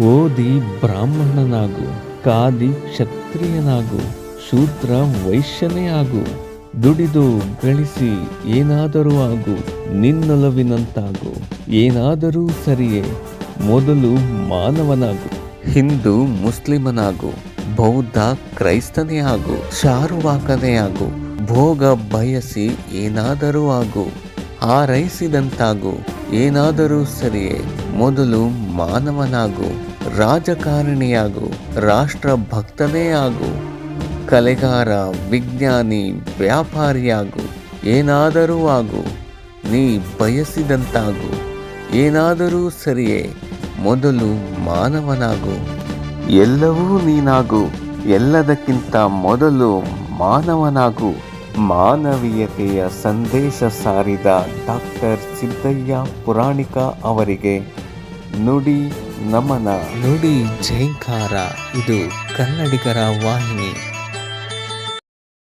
ಓದಿ ಬ್ರಾಹ್ಮಣನಾಗು, ಕಾದಿ ಕ್ಷತ್ರಿಯನಾಗು, ಶೂದ್ರ ವೈಶ್ಯನೇ ಆಗು. ದುಡಿದು ಗಳಿಸಿ ಏನಾದರೂ ಆಗು, ನಿನ್ನೊಲವಿನಂತಾಗು. ಏನಾದರೂ ಸರಿಯೇ, ಮೊದಲು ಮಾನವನಾಗು. ಹಿಂದೂ ಮುಸ್ಲಿಮನಾಗು, ಬೌದ್ಧ ಕ್ರೈಸ್ತನೇ ಆಗು, ಶಾರುವಾಕನೇ ಆಗು. ಭೋಗ ಬಯಸಿ ಏನಾದರೂ ಆಗು, ಹಾರೈಸಿದಂತಾಗು. ಏನಾದರೂ ಸರಿಯೇ, ಮೊದಲು ಮಾನವನಾಗು, ರಾಜಕಾರಣಿಯಾಗು ರಾಷ್ಟ್ರ ಭಕ್ತನೇ ಆಗು, ಕಲೆಗಾರ, ವಿಜ್ಞಾನಿ, ವ್ಯಾಪಾರಿಯಾಗು, ಏನಾದರೂ ಆಗು, ನೀ ಬಯಸಿದಂತಾಗು, ಏನಾದರೂ ಸರಿಯೇ, ಮೊದಲು ಮಾನವನಾಗು, ಎಲ್ಲವೂ ನೀನಾಗು, ಎಲ್ಲದಕ್ಕಿಂತ ಮೊದಲು ಮಾನವನಾಗು. ಮಾನವೀಯತೆಯ ಸಂದೇಶ ಸಾರಿದ ಡಾಕ್ಟರ್ ಸಿದ್ದಯ್ಯ ಪುರಾಣಿಕ ಅವರಿಗೆ ನುಡಿ ನಮನ. ನುಡಿ ಜೈಂಕಾರ. ಇದು ಕನ್ನಡಿಗರ ವಾಹಿನಿ.